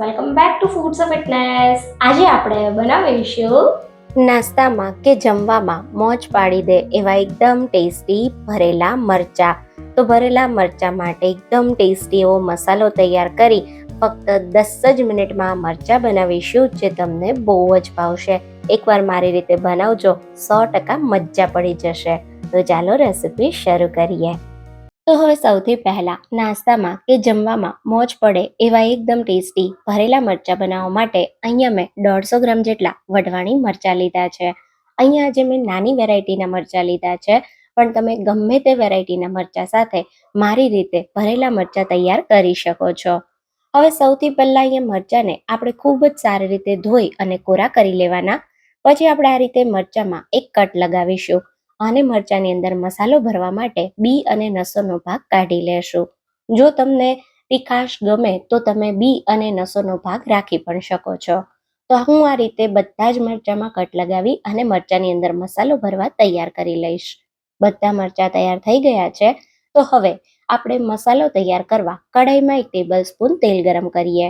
Foods of fitness આજે આપણે બનાવીશું નાસ્તામાં કે જમવામાં મોજ પાડી દે એવા એકદમ ટેસ્ટી ભરેલા મરચા. તો ભરેલા મરચા માટે એકદમ ટેસ્ટી એવો મસાલો તૈયાર કરી ફક્ત દસ જ મિનિટમાં મરચા બનાવીશું જે તમને બહુ જ ભાવશે. એકવાર મારી રીતે બનાવજો, સો ટકા મજા પડી જશે. તો ચાલો રેસીપી શરૂ કરીએ. તો હવે સૌથી પહેલા નાસ્તામાં કે જમવામાં મોજ પડે એવા એકદમ ટેસ્ટી ભરેલા મરચા બનાવવા માટે અહીંયા મેં દોઢસો ગ્રામ જેટલા વઢવાણી મરચા લીધા છે. અહીંયા આજે મેં નાની વેરાયટીના મરચા લીધા છે, પણ તમે ગમે તે વેરાયટીના મરચા સાથે મારી રીતે ભરેલા મરચા તૈયાર કરી શકો છો. હવે સૌથી પહેલા અહીંયા મરચાને આપણે ખૂબ જ સારી રીતે ધોઈ અને કોરા કરી લેવાના. પછી આપણે આ રીતે મરચામાં એક કટ લગાવીશું. અને મરચાની અંદર મસાલો ભરવા માટે બી અને નસોનો ભાગ કાઢી લેશું. જો તમને તીખાશ ગમે તો તમે બી અને નસોનો ભાગ રાખી પણ શકો છો. તો હું આ રીતે બધા જ મરચાંમાં કટ લગાવી અને મરચાંની અંદર મસાલો ભરવા તૈયાર કરી લઈશ. બધા મરચાં તૈયાર થઈ ગયા છે. તો હવે આપણે મસાલો તૈયાર કરવા કઢાઈમાં એક ટેબલ સ્પૂન તેલ ગરમ કરીએ.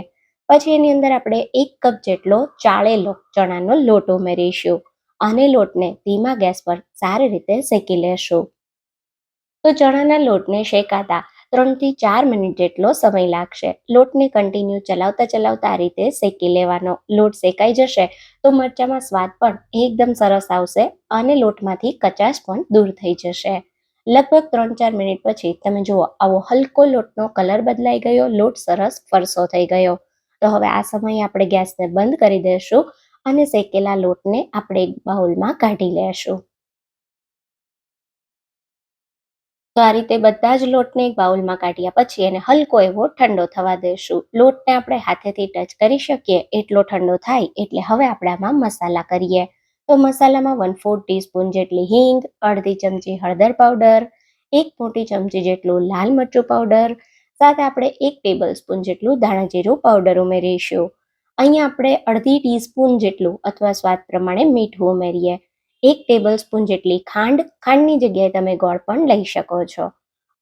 પછી એની અંદર આપણે એક કપ જેટલો ચાળેલો ચણાનો લોટ ઉમેરીશું. અને લોટને ધીમા ગેસ પર સારી રીતે શેકી લેશું. તો ચણાના લોટને શેકાતા ત્રણથી ચાર મિનિટ જેટલો સમય લાગશે. લોટને કન્ટિન્યુ ચલાવતા ચલાવતા આ રીતે શેકી લેવાનો. લોટ શેકાઈ જશે તો મરચામાં સ્વાદ પણ એકદમ સરસ આવશે અને લોટમાંથી કચાશ પણ દૂર થઈ જશે. લગભગ ત્રણ ચાર મિનિટ પછી તમે જુઓ, આવો હલકો લોટનો કલર બદલાઈ ગયો. લોટ સરસ ફરસો થઈ ગયો. તો હવે આ સમયે આપણે ગેસને બંધ કરી દઈશું અને શેકેલા લોટને આપણે એક બાઉલમાં કાઢી લેશું. તો આ રીતે બધા જ લોટને એક બાઉલમાં કાઢ્યા પછી એને હલકો એવો ઠંડો થવા દેશું. લોટને આપણે હાથેથી ટચ કરી શકીએ. એટલો ઠંડો થાય એટલે હવે આપણે આમાં મસાલા કરીએ. તો મસાલામાં વન ફોર ટીસ્પૂન જેટલી હિંગ, અડધી ચમચી હળદર પાવડર એક મોટી ચમચી જેટલું લાલ મરચું પાવડર સાથે આપણે એક ટેબલ સ્પૂન જેટલું ધાણા જીરું પાવડર ઉમેરીશું. અહીંયા આપણે અડધી ટીસ્પૂન જેટલું અથવા સ્વાદ પ્રમાણે મીઠું ઉમેરીએ. એક ટેબલ સ્પૂન જેટલી ખાંડ, ખાંડની જગ્યાએ તમે ગોળ પણ લઈ શકો છો.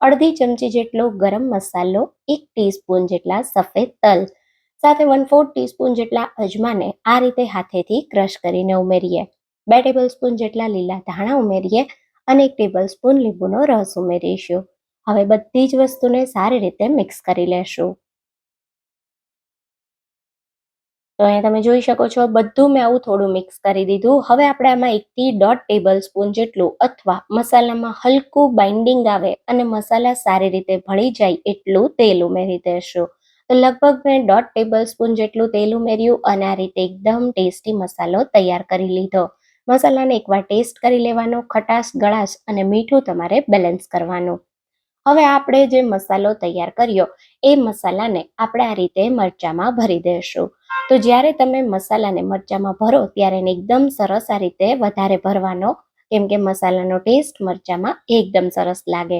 અડધી ચમચી જેટલો ગરમ મસાલો, એક ટીસ્પૂન જેટલા સફેદ તલ, સાથે વન ફોર્થ ટીસ્પૂન જેટલા અજમાને આ રીતે હાથેથી ક્રશ કરીને ઉમેરીએ. બે ટેબલ સ્પૂન જેટલા લીલા ધાણા ઉમેરીએ અને એક ટેબલ સ્પૂન લીંબુનો રસ ઉમેરીશું. હવે બધી જ વસ્તુને સારી રીતે મિક્સ કરી લેશું. તો અહીંયા તમે જોઈ શકો છો, બધું મેં આવું થોડું મિક્સ કરી દીધું. હવે આપણે આમાં એકથી દોઢ ટેબલ સ્પૂન જેટલું અથવા મસાલામાં હલકું બાઇન્ડિંગ આવે અને મસાલા સારી રીતે ભળી જાય એટલું તેલ ઉમેરી દેશું. તો લગભગ મેં દોઢ ટેબલ સ્પૂન જેટલું તેલ ઉમેર્યું અને આ રીતે એકદમ ટેસ્ટી મસાલો તૈયાર કરી લીધો. મસાલાને એકવાર ટેસ્ટ કરી લેવાનો, ખટાશ, ગળાશ અને મીઠું તમારે બેલેન્સ કરવાનું. હવે આપણે જે મસાલો તૈયાર કર્યો, એ મસાલાને આપણે આ રીતે મરચામાં ભરી દેશું. તો જ્યારે તમે મસાલાને મરચાંમાં ભરો ત્યારે એને એકદમ સરસ આ રીતે વધારે ભરવાનો, કેમ કે મસાલાનો ટેસ્ટ મરચાંમાં એકદમ સરસ લાગે.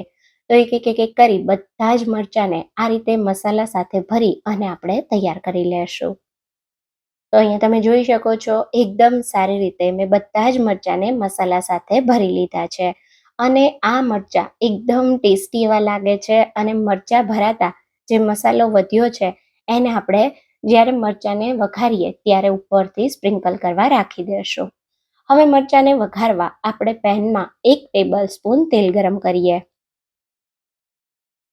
તો એક એક એક કરી બધા જ મરચાંને આ રીતે મસાલા સાથે ભરી અને આપણે તૈયાર કરી લેશું. તો અહીંયા તમે જોઈ શકો છો, એકદમ સારી રીતે મેં બધા જ મરચાંને મસાલા સાથે ભરી લીધા છે. અને આ મરચા એકદમ ટેસ્ટી એવા લાગે છે અને મરચા ભરાતા જે મસાલો વધ્યો છે, એને આપણે જ્યારે મરચાંને વઘારીએ ત્યારે ઉપરથી સ્પ્રિંકલ કરવા રાખી દેશું. હવે મરચાંને વઘારવા આપણે પેનમાં એક ટેબલ સ્પૂન તેલ ગરમ કરીએ.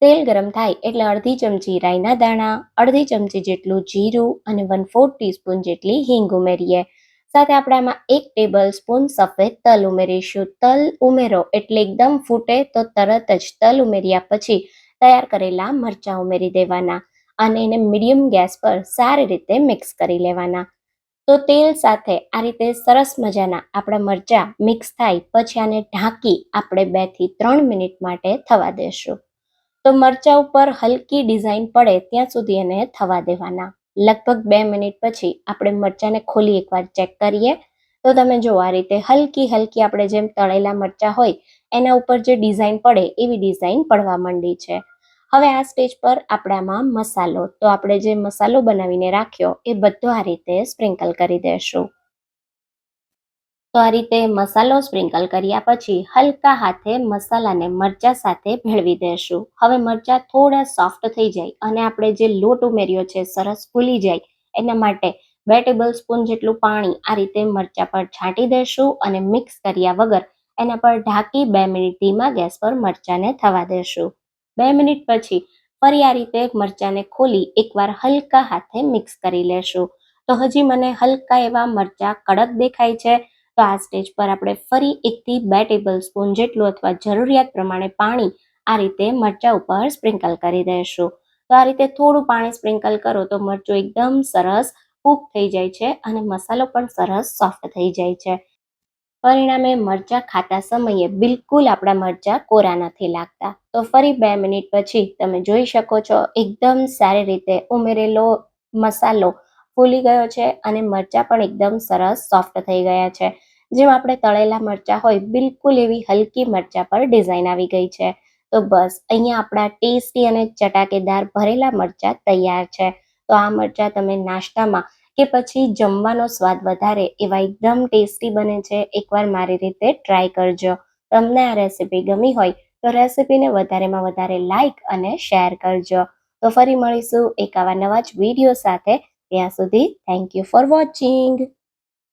તેલ ગરમ થાય એટલે અડધી ચમચી રાઈના દાણા, અડધી ચમચી જેટલું જીરું અને વન ફોર્થ ટીસ્પૂન જેટલી હિંગ ઉમેરીએ. સાથે આપણે આમાં એક ટેબલ સ્પૂન સફેદ તલ ઉમેરીશું. તલ ઉમેરો એટલે એકદમ ફૂટે તો તરત જ તલ ઉમેર્યા પછી તૈયાર કરેલા મરચાં ઉમેરી દેવાના. અને એને મીડિયમ ગેસ પર સારી રીતે મિક્સ કરી લેવાના. તો તેલ સાથે આ રીતે સરસ મજાના આપણા મરચાં મિક્સ થાય પછી આને ઢાંકી આપણે બેથી ત્રણ મિનિટ માટે થવા દેશું. તો મરચાં ઉપર હલકી ડિઝાઇન પડે ત્યાં સુધી એને થવા દેવાના. લગભગ બે મિનિટ પછી આપણે મરચાંને ખોલી એકવાર ચેક કરીએ. તો તમે જો આ રીતે હલકી હલકી આપણે જેમ તળેલા મરચાં હોય, એના ઉપર જે ડિઝાઇન પડે એવી ડિઝાઇન પડવા માંડી છે. હવે આ સ્ટેજ પર આપણામાં મસાલો. તો આપણે જે મસાલો બનાવીને રાખ્યો, એ બધો આ રીતે સ્પ્રિંકલ કરી દેશું. તો આ રીતે મસાલો સ્પ્રિંકલ કર્યા પછી હલકા હાથે મસાલાને મરચા સાથે ભેળવી દેશું. હવે મરચા થોડા સોફ્ટ થઈ જાય અને આપણે જે લોટ ઉમેર્યો છે, સરસ ફૂલી જાય, એના માટે બે ટેબલ સ્પૂન જેટલું પાણી આ રીતે મરચાં પર છાંટી દેશું અને મિક્સ કર્યા વગર એના પર ઢાંકી બે મિનિટ ધીમા ગેસ પર મરચાંને થવા દેશું. બે મિનિટ પછી ફરી આ રીતે મરચાંને ખોલી એકવાર હલકા હાથે મિક્સ કરી લેશું. તો હજી મને હલકા એવા મરચાં કડક દેખાય છે. તો આ સ્ટેજ પર આપણે ફરી એકથી બે ટેબલ સ્પૂન જેટલું અથવા જરૂરિયાત પ્રમાણે પાણી આ રીતે મરચાં ઉપર સ્પ્રિંકલ કરી દઈશું તો આ રીતે થોડું પાણી સ્પ્રિંકલ કરો તો મરચું એકદમ સરસ કૂક થઈ જાય છે અને મસાલો પણ સરસ સોફ્ટ થઈ જાય છે. પરિણામે મરચાં ખાતા સમયે બિલકુલ આપણા મરચાં કોરા નથી લાગતા. તો ફરી બે મિનિટ પછી તમે જોઈ શકો છો, એકદમ સારી રીતે ઉમેરેલો મસાલો ફૂલી ગયો છે અને મરચાં પણ એકદમ સરસ સોફ્ટ થઈ ગયા છે. જેમ આપણે તળેલા મરચાં હોય, બિલકુલ એવી હલકી મરચાં પર ડિઝાઇન આવી ગઈ છે. તો બસ, અહીંયા આપણા ટેસ્ટી અને ચટાકેદાર ભરેલા મરચાં તૈયાર છે. તો આ મરચાં તમે નાસ્તામાં કે પછી જમવાનો સ્વાદ વધારે એવા એકદમ ટેસ્ટી બને છે, એકવાર મારી રીતે ટ્રાય કરજો. તમને આ રેસીપી ગમી હોય તો રેસીપીને વધારેમાં વધારે લાઇક અને શેર કરજો. તો ફરી મળીશું એક આવા નવા જ વીડિયો સાથે. ત્યાં સુધી થેન્ક યુ ફોર વોચિંગ